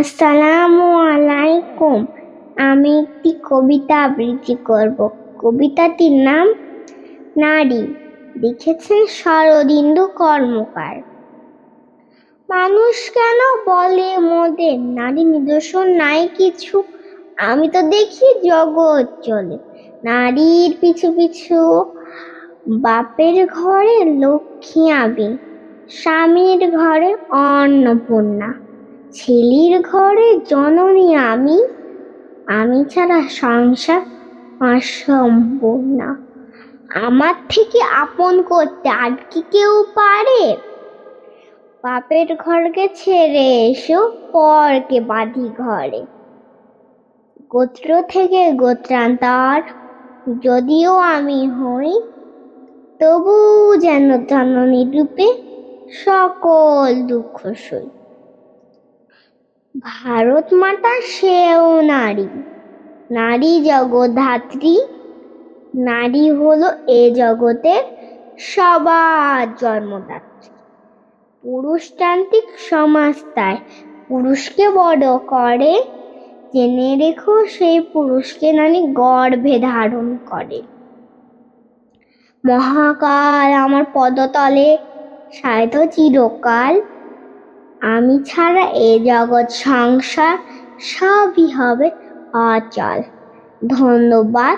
আসসালামু আলাইকুম। আমি একটি কবিতা আবৃত্তি করব। কবিতাটির নাম নারী। লিখেছেন শরদিন্দু কর্মকার। মানুষ কেন বলে মোদের নারী নিদর্শন নাই কিছু। আমি তো দেখি জগৎ চলে। নারীর পিছু পিছু বাপের ঘরে লক্ষ্মী আবি স্বামীর ঘরে অন্নপূর্ণা। ছেলের ঘরে জননী আমি আমি ছাড়া সংসার অসম্পূর্ণ আমার থেকে আপন করতে আর কি কেউ পারে? বাপের ঘরকে ছেড়ে এসো, পরকে বাঁধি ঘরে। গোত্র থেকে গোত্রান্তর, যদিও আমি হই, তবু যেন জননী রূপে সকল দুঃখ সই। ভারত মাতা সেও নারী। নারী জগদ্ধাত্রী, নারী হলো এ জগতের সবার জন্মদাত্রী। পুরুষতান্ত্রিক সমাজ তাই পুরুষকে বড় করে, জেনে রেখো সেই পুরুষকে নারী গর্ভে ধারণ করে। মহাকাল আমার পদতলে, সায়ত চিরকাল আমি ছাড়া এ জগৎ সংসার সবই হবে অচল। ধন্যবাদ।